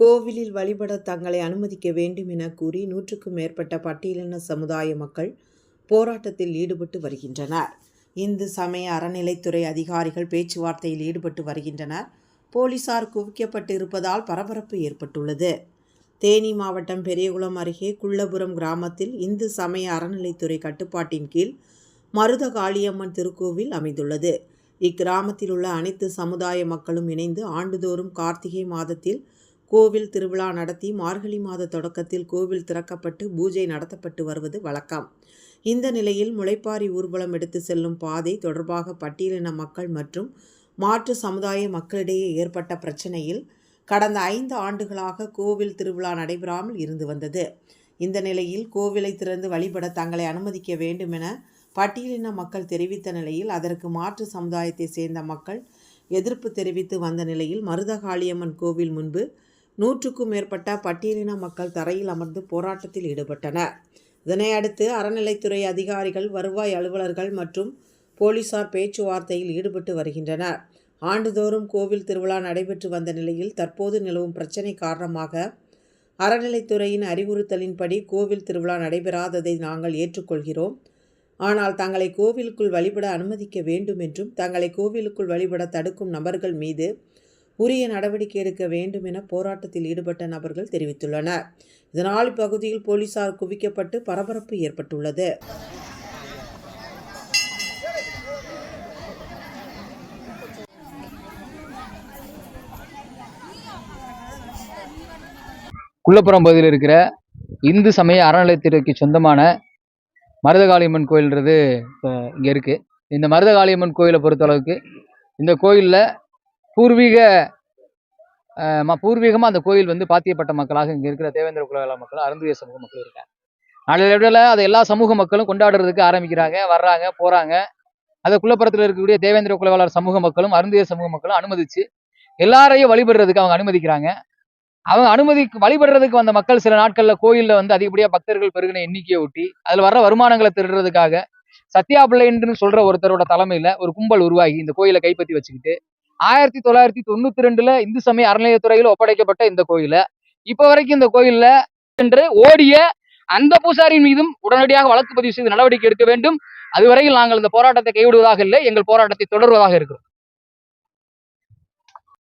கோவிலில் வழிபட தங்களை அனுமதிக்க வேண்டும் என கூறி நூற்றுக்கும் மேற்பட்ட பட்டியலின சமுதாய மக்கள் போராட்டத்தில் ஈடுபட்டு வருகின்றனர். இந்து சமய அறநிலைத்துறை அதிகாரிகள் பேச்சுவார்த்தையில் ஈடுபட்டு வருகின்றனர். போலீசார் குவிக்கப்பட்டு இருப்பதால் பரபரப்பு ஏற்பட்டுள்ளது. தேனி மாவட்டம் பெரியகுளம் அருகே குள்ளபுரம் கிராமத்தில் இந்து சமய அறநிலைத்துறை கட்டுப்பாட்டின் கீழ் மருத காளியம்மன் திருக்கோவில் அமைந்துள்ளது. இக்கிராமத்தில் உள்ள அனைத்து சமுதாய மக்களும் இணைந்து ஆண்டுதோறும் கார்த்திகை மாதத்தில் கோவில் திருவிழா நடத்தி மார்கழி மாத தொடக்கத்தில் கோவில் திறக்கப்பட்டு பூஜை நடத்தப்பட்டு வருவது வழக்கம். இந்த நிலையில் முளைப்பாரி ஊர்வலம் எடுத்து செல்லும் பாதை தொடர்பாக பட்டியலின மக்கள் மற்றும் மாற்று சமுதாய மக்களிடையே ஏற்பட்ட பிரச்சனையில் கடந்த ஐந்து ஆண்டுகளாக கோவில் திருவிழா நடைபெறாமல் இருந்து வந்தது. இந்த நிலையில் கோவிலை திறந்து வழிபட தங்களை அனுமதிக்க வேண்டும் என பட்டியலின மக்கள் தெரிவித்த நிலையில் அதற்கு மாற்று சமுதாயத்தை சேர்ந்த மக்கள் எதிர்ப்பு தெரிவித்து வந்த நிலையில் மருதகாளியம்மன் கோவில் முன்பு நூற்றுக்கும் மேற்பட்ட பட்டியலின மக்கள் தரையில் அமர்ந்து போராட்டத்தில் ஈடுபட்டனர். இதனையடுத்து அறநிலைத்துறை அதிகாரிகள் வருவாய் அலுவலர்கள் மற்றும் போலீசார் பேச்சுவார்த்தையில் ஈடுபட்டு வருகின்றனர். ஆண்டுதோறும் கோவில் திருவிழா நடைபெற்று வந்த நிலையில் தற்போது நிலவும் பிரச்சினை காரணமாக அறநிலைத்துறையின் அறிவுறுத்தலின்படி கோவில் திருவிழா நடைபெறாததை நாங்கள் ஏற்றுக்கொள்கிறோம். ஆனால் தங்களை கோவிலுக்குள் வழிபட அனுமதிக்க வேண்டும் என்றும் தங்களை கோவிலுக்குள் வழிபட தடுக்கும் நபர்கள் மீது உரிய நடவடிக்கை எடுக்க வேண்டும் என போராட்டத்தில் ஈடுபட்ட நபர்கள் தெரிவித்துள்ளனர். இதனால் இப்பகுதியில் போலீசார் குவிக்கப்பட்டு பரபரப்பு ஏற்பட்டுள்ளது. குள்ளப்புறம் பகுதியில் இருக்கிற இந்து சமய அறநிலையத்திற்கு சொந்தமான மருதகாளியம்மன் கோயில்ன்றது இப்போ இங்கே இருக்குது இந்த மருதகாளியம்மன் கோயிலை பொறுத்தளவுக்கு இந்த கோயிலில் பூர்வீக ம பூர்வீகமாக அந்த கோயில் வந்து பாத்தியப்பட்ட மக்களாக இங்கே இருக்கிற தேவேந்திர குலவேலா மக்கள் அருந்துய சமூக மக்கள் இருக்காங்க. நாளடைவில் அதை எல்லா சமூக மக்களும் கொண்டாடுறதுக்கு ஆரம்பிக்கிறாங்க வர்றாங்க போகிறாங்க அதை குலப்புறத்தில் இருக்கக்கூடிய தேவேந்திர குலவாளர் சமூக மக்களும் அருந்திய சமூக மக்களும் அனுமதிச்சு எல்லாரையும் வழிபடுறதுக்கு அவங்க அனுமதிக்கிறாங்க. அவங்க அனுமதி வழிபடுறதுக்கு வந்த மக்கள் சில நாட்களில் கோயிலில் வந்து அதிகப்படியாக பக்தர்கள் பெருகின எண்ணிக்கையை ஒட்டி அதில் வர்ற வருமானங்களை திருடுறதுக்காக சத்யா பிள்ளைன்னு சொல்கிற ஒருத்தரோட தலைமையில் ஒரு கும்பல் உருவாகி இந்த கோயிலை கைப்பற்றி வச்சுக்கிட்டு ஆயிரத்தி தொள்ளாயிரத்தி தொண்ணூத்தி ரெண்டுல இந்து சமய அறநிலையத்துறையில் ஒப்படைக்கப்பட்ட இந்த கோயில. இப்ப வரைக்கும் இந்த கோயில்ல சென்று ஓடிய அந்த பூசாரியின் மீதும் உடனடியாக வழக்கு பதிவு செய்து நடவடிக்கை எடுக்க வேண்டும். அதுவரையில் நாங்கள் இந்த போராட்டத்தை கைவிடுவதாக இல்லை எங்கள் போராட்டத்தை தொடர்வதாக இருக்கிறோம்.